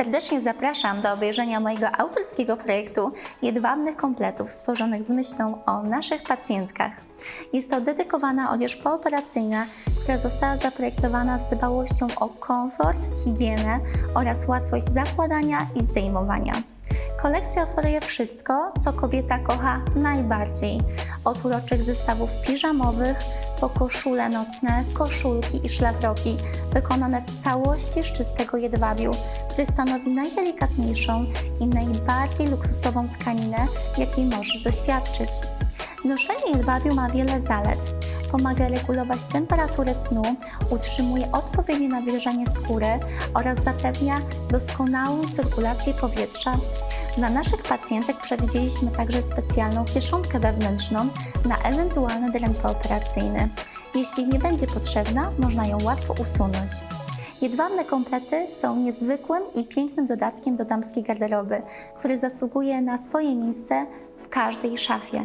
serdecznie zapraszam do obejrzenia mojego autorskiego projektu Jedwabnych Kompletów stworzonych z myślą o naszych pacjentkach. Jest to dedykowana odzież pooperacyjna, która została zaprojektowana z dbałością o komfort, higienę oraz łatwość zakładania i zdejmowania. Kolekcja oferuje wszystko, co kobieta kocha najbardziej. Od uroczych zestawów piżamowych po koszule nocne, koszulki i szlafroki wykonane w całości z czystego jedwabiu, który stanowi najdelikatniejszą i najbardziej luksusową tkaninę, jakiej możesz doświadczyć. Noszenie jedwabiu ma wiele zalet. Pomaga regulować temperaturę snu, utrzymuje odpowiednie nawilżanie skóry oraz zapewnia doskonałą cyrkulację powietrza. Dla naszych pacjentek przewidzieliśmy także specjalną kieszonkę wewnętrzną na ewentualny dren pooperacyjny. Jeśli nie będzie potrzebna, można ją łatwo usunąć. Jedwabne komplety są niezwykłym i pięknym dodatkiem do damskiej garderoby, który zasługuje na swoje miejsce w każdej szafie.